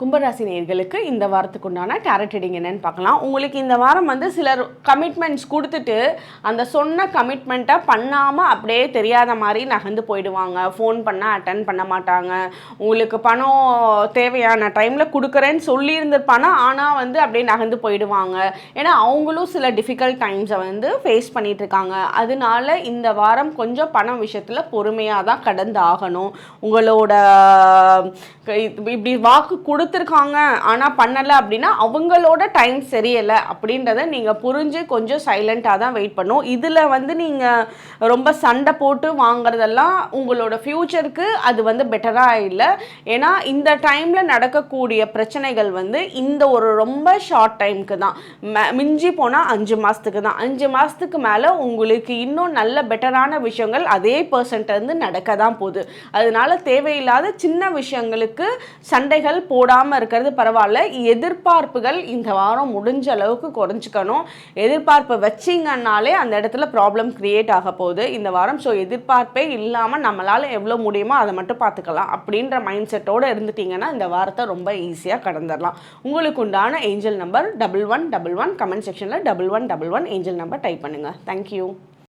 கும்பராசி நேர்களுக்கு இந்த வாரத்துக்கு உண்டான டேரட் ரீடிங் என்னன்னு பார்க்கலாம். உங்களுக்கு இந்த வாரம் வந்து சிலர் கமிட்மெண்ட்ஸ் கொடுத்துட்டு அந்த சொன்ன கமிட்மெண்ட்டை பண்ணாமல் அப்படியே தெரியாத மாதிரி நகர்ந்து போயிடுவாங்க. ஃபோன் பண்ணால் அட்டன் பண்ண மாட்டாங்க. உங்களுக்கு பணம் தேவையான டைமில் கொடுக்குறேன்னு சொல்லியிருந்திருப்பானா ஆனால் வந்து அப்படியே நகர்ந்து போயிடுவாங்க. ஏன்னா அவங்களும் சில டிஃபிகல்ட் டைம்ஸை வந்து ஃபேஸ் பண்ணிகிட்ருக்காங்க அதனால இந்த வாரம் கொஞ்சம் பணம் விஷயத்தில் பொறுமையாக தான் கடந்து ஆகணும் உங்களோட இப்படி வாக்கு கொடுத்துருக்காங்க. ஆனால் பண்ணலை அப்படின்னா அவங்களோட டைம் சரியில்லை அப்படின்றத நீங்கள் புரிஞ்சு கொஞ்சம் சைலண்ட்டாக தான் வெயிட் பண்ணும். இதில் வந்து நீங்கள் ரொம்ப சண்டை போட்டு வாங்குறதெல்லாம் உங்களோட ஃப்யூச்சருக்கு அது வந்து பெட்டராக இல்லை. ஏன்னா இந்த டைமில் நடக்கக்கூடிய பிரச்சனைகள் வந்து இந்த ஒரு ரொம்ப ஷார்ட் டைமுக்கு தான். மிஞ்சி போனால் அஞ்சு மாதத்துக்கு தான். அஞ்சு மாதத்துக்கு மேலே உங்களுக்கு இன்னும் நல்ல பெட்டரான விஷயங்கள் அதே பர்சன்ட்லேருந்து நடக்க தான் போகுது. அதனால தேவையில்லாத சின்ன விஷயங்களுக்கு சண்டைகள் போடாமல் இல்லாமல் இருக்கிறது பரவாயில்ல. எதிர்பார்ப்புகள் இந்த வாரம் முடிஞ்ச அளவுக்கு குறைஞ்சிக்கணும். எதிர்பார்ப்பு வச்சிங்கன்னாலே அந்த இடத்துல ப்ராப்ளம் க்ரியேட் ஆக போகுது. இந்த வாரம் ஸோ எதிர்பார்ப்பே இல்லாமல் நம்மளால் எவ்வளோ முடியுமோ அதை மட்டும் பார்த்துக்கலாம். அப்படின்ற மைண்ட் செட்டோடு இருந்துட்டீங்கன்னா இந்த வாரத்தை ரொம்ப ஈஸியாக கடந்துடலாம். உங்களுக்கு உண்டான angel number double one double one comment செக்ஷனில் double one double one angel number type பண்ணுங்கள் தேங்க்யூ